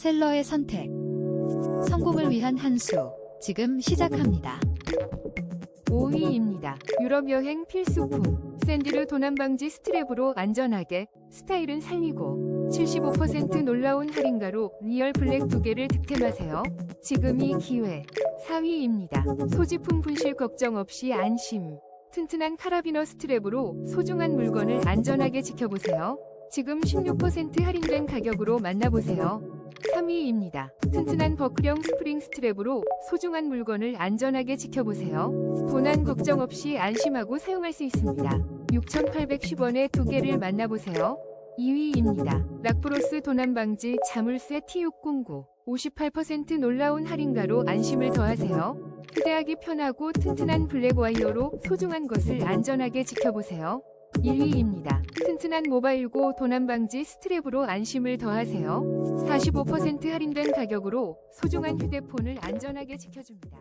셀러의 선택. 성공을 위한 한 수. 지금 시작합니다. 5위입니다. 유럽 여행 필수품. 샌드르 도난 방지 스트랩으로 안전하게 스타일은 살리고 75% 놀라운 할인가로 리얼 블랙 두 개를 득템하세요. 지금이 기회. 4위입니다. 소지품 분실 걱정 없이 안심. 튼튼한 카라비너 스트랩으로 소중한 물건을 안전하게 지켜보세요. 지금 16% 할인된 가격으로 만나보세요. 3위입니다. 튼튼한 버클형 스프링 스트랩으로 소중한 물건을 안전하게 지켜보세요. 도난 걱정 없이 안심하고 사용할 수 있습니다. 6,810원에 두 개를 만나보세요. 2위입니다. 락브로스 도난 방지 자물쇠 T609 58% 놀라운 할인가로 안심을 더하세요. 휴대하기 편하고 튼튼한 블랙 와이어로 소중한 것을 안전하게 지켜보세요. 1위입니다. 튼튼한 모바일고 도난 방지 스트랩으로 안심을 더하세요. 45% 할인된 가격으로 소중한 휴대폰을 안전하게 지켜줍니다.